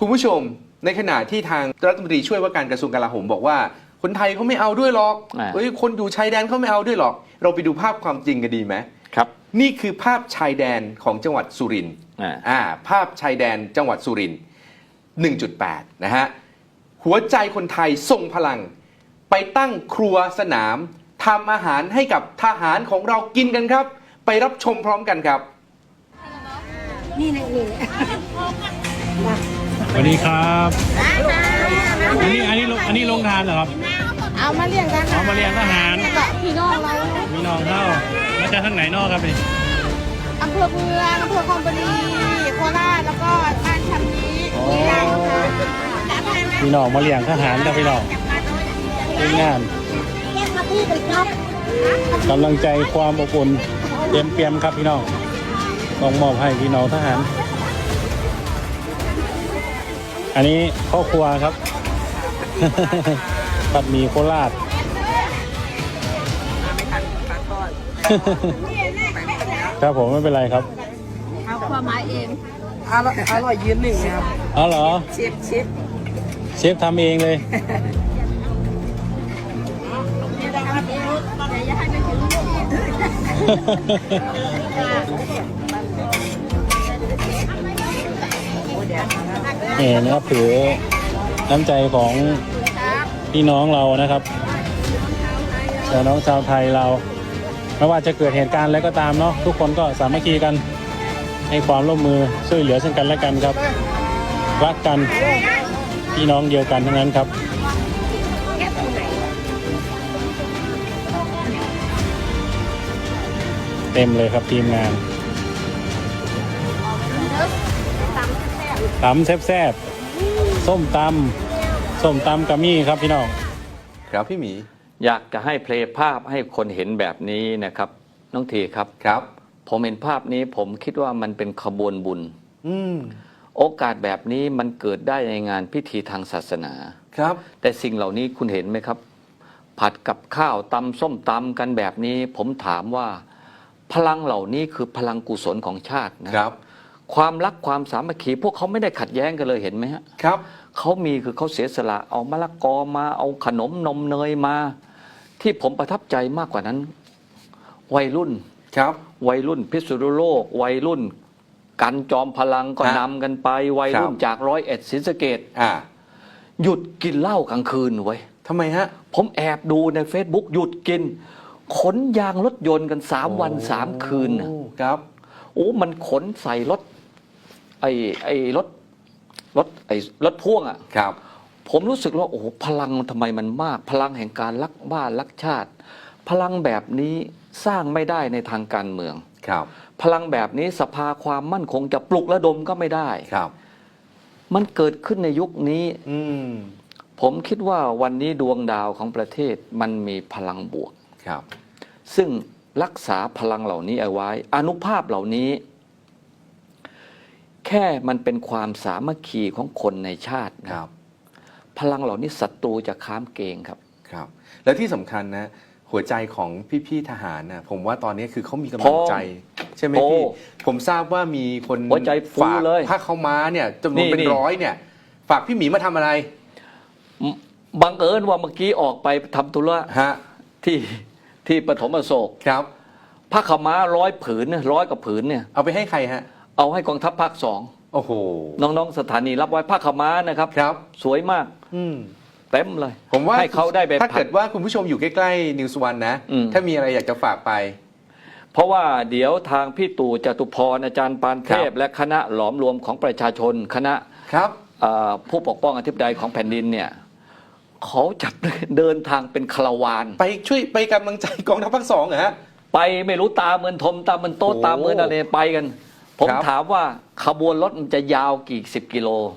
คุณผู้ชมในขณะที่ทางรัฐมนตรีช่วยว่าการกระทรวงกลาโหมบอกว่าคนไทยเขาไม่เอาด้วยหรอกอ่าเฮ้ยคนอยู่ชายแดนเขาไม่เอาด้วยหรอก เราไปดูภาพความจริงกันดีไหมครับนี่คือภาพชายแดนของจังหวัดสุรินทร์ อ่า อ่าภาพชายแดนจังหวัดสุรินทร์1.8 นะฮะ หัวใจคนไทยทรงพลัง ไปตั้งครัวสนามทำอาหารให้กับทหารของเรากินกันครับ ไปรับชมพร้อมกันครับ นี่นะนี่นะส วัสดีครับอันนี้อันนี้ลงอันนี้ลงทานเหรอครับเอามาเลี้ยงกันเอามาเลี้ยงทหารกับพี่น้องเรามีน้องเข้ามาจากทางไหนนอกครับนี่อำเภอเมืองอำเภอคอมบุรีโคราชแล้วก็บ้านชำนี้นี่แหละค่ะมีน้องมาเลี้ยงทหารครับพี่น้องเป็นงานเรียกมาพี่เป็นครับกำลังใจความอบอุ่นเต็มเปี่ยมครับพี่น้องต้องมอบให้พี่น้องทหาร อันนี้พ่อครัวครับ ผัดหมี่โคราชครับผมไม่เป็นไรครับเอาความหมายเองอร่อยอร่อยยืนหนึ่งนะครับอ๋อเหรอ เชฟเชฟเชฟทำเองเลย นี่นะครับถื นี่นะครับถือน้ำใจของพี่น้องเรานะครับชาวน้องชาวไทยเราไม่ว่าจะเกิดเหตุการณ์อะไรก็ตามเนาะทุกคนก็สามัคคีกันให้ความร่วมมือช่วยเหลือซึ่งกันและกันครับ รักกันพี่น้องเดียวกันทั้งนั้นครับเต็มเลยครับทีมงาน ตำแซ่บๆส้มตำส้มตำกะมี่ครับพี่น้องครับพี่หมีอยากจะให้เพลย์ภาพให้คนเห็นแบบนี้นะครับ น้องทีครับครับ ผมเห็นภาพนี้ผมคิดว่ามันเป็นขบวนบุญอืมโอกาสแบบนี้มันเกิดได้ในงานพิธีทางศาสนาครับ แต่สิ่งเหล่านี้คุณเห็นไหมครับ ผัดกับข้าวตำส้มตำกันแบบนี้ ผมถามว่า พลังเหล่านี้คือพลังกุศลของชาตินะครับ ความรักความสามัคคีพวกเขาไม่ได้ขัดแย้งกันเลยเห็นไหมฮะครับเขามีคือเขาเสียสละเอามะละกอมาเอาขนมนมเนยมา ที่ผมประทับใจมากกว่านั้น วัยรุ่นครับ วัยรุ่นพิษณุโลก วัยรุ่น กันจอมพลังก็ฮะนำกันไป วัยรุ่นครับ จากร้อยเอ็ดศรีสะเกดอ่าหยุดกินเหล้ากลางคืนไว้ยทำไมฮะ ผมแอบดูใน Facebook หยุดกิน ขนยางรถยนต์กันสามวันสามคืนน่ะ โอ้ครับ โอ้ มันขนใส่รถ ไอ้ไอ้รถรถไอ้รถพ่วงอะ ครับ ผมรู้สึกว่าโอ้โหพลังทำไมมันมาก พลังแห่งการรักบ้านรักชาติ พลังแบบนี้สร้างไม่ได้ในทางการเมือง ครับ พลังแบบนี้สภาความมั่นคงจะปลุกระดมก็ไม่ได้ ครับ มันเกิดขึ้นในยุคนี้ อืม ผมคิดว่าวันนี้ดวงดาวของประเทศมันมีพลังบวก ครับ ซึ่งรักษาพลังเหล่านี้เอาไว้ อนุภาพเหล่านี้ แค่มันเป็นความสามัคคีของคนในชาติคนะรับ พลังเหล่านี้ศัตรูจะค้ามเกงครับครับ และที่สำคัญนะ หัวใจของพี่ๆทหารนะผมว่าตอนนี้คือเขามีกำลังใจ ใช่ไหมโอ้พี่ ผมทราบว่ามีคนหัวใจฟูฝากเลยผ้าเขาวม้าเนี่ยจำนวนนี่เป็นนี่ร้อยเนี่ย ฝากพี่หมีมาทำอะไรบังเอิญว่าเมื่อกี้ออกไปทำธุระฮะที่ที่ปฐมอโศกครับผ้าขาวม้าร้อยผืนเนี่ยร้อยกับผืนเนี่ยเอาไปให้ใครฮะ เอาให้กองทัพภาคสองโอ้โหน้องๆสถานีรับไว้ผ้าขาวม้านะครับ ครับ สวยมากอืม เต็มเลยผมว่าให้เขาได้ไปถ้าผัเกิดด ว่าคุณผู้ชมอยู่ใกล้ๆนิวส์วันนะ อืม ถ้ามีอะไรอยากจะฝากไป เพราะว่าเดี๋ยวทางพี่ตู่จตุพรอาจารย์ปานเทครัพบและคณะหลอมรวมของประชาชน คณะครับ เอ่อผู้ปกป้องอธิปไตยของแผ่นดินเนี่ยเขาจะเดินทางเป็นคาราวาน ไปช่วยไปกำลังใจกองทัพภาคสองเหรอฮะ ไปไม่รู้ตาเหมือนทมตาเหมือนโต๊ะโอ้ ตาเหมือนอะไรไปกัน ผมถามว่าขบวนรถมันจะยาวกี่สิบกิโลโ